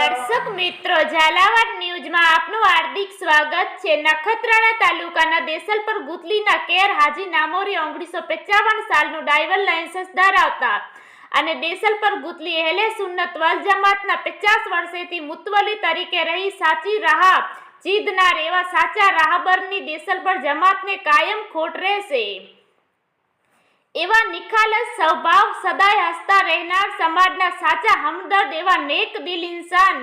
દર્શક મિત્રો, ઝાલાવાડ ન્યૂઝમાં આપનું હાર્દિક સ્વાગત છે. નખત્રાણા તાલુકાના દેસલપર ગુથલીના કેર હાજી નામોરી ઓગણીસો પંચાવન સાલનું ડ્રાઈવર લાયસન્સ ધરાવતા અને દેસલપર ગુતલી એહલે સુન્નત વલ જમાતના પચાસ વર્ષેથી મુતવલી તરીકે રહી સાચી રાહ, જીદનાર એવા સાચા રાહબરની દેસલપર જમાતને કાયમ ખોટ રહેશે. એવા નિખાલસ સ્વભાવ સદાય હસતા રહેનાર સમાજના સાચા હમદર્દ એવા નેક દિલ ઇન્સાન,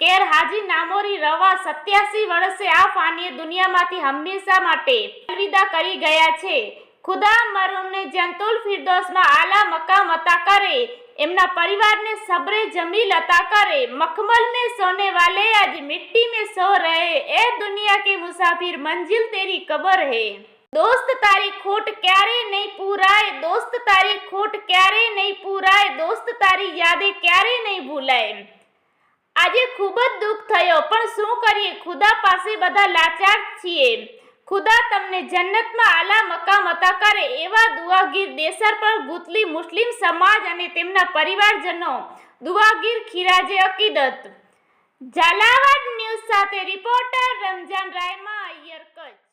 કેર હાજી નામોરી રવા સત્યાસી વર્ષે આ ફાનીય દુનિયામાંથી હંમેશા માટે અલવિદા કરી ગયા છે. ખુદા મરહુમને જંતુલ ફિરદોસનો આલા મકામ અતા કરે. એમના પરિવારને સબરે જમીલ અતા કરે. મખમલ મે સોને વાલે આજ મિટ્ટી મે સો રહે. એ દુનિયા કે મુસાફિર મંજિલ તેરી કબર હે. દોસ્ત તારી ખોટ ક્યારે નહીં પૂરાય? દોસ્ત તારી ખોટ ક્યારે નહીં પૂરાય? દોસ્ત તારી યાદે ક્યારે નહીં ભૂલાય? આજે ખૂબ જ દુઃખ થયો, પણ શું કરીએ? ખુદા પાસે બધા લાચાર છીએ. ખુદા તમને જન્નતમાં આલા મકામ અતા કરે એવા દુઆગીર દેસર પર ગુતલી મુસ્લિમ સમાજ અને તેમના પરિવારજનો. દુઆગીર ખીરાજે અકીદત. ઝાલાવાડ ન્યૂઝ સાથે રિપોર્ટર રમજાન રાયમા અય્યર કચ્છ.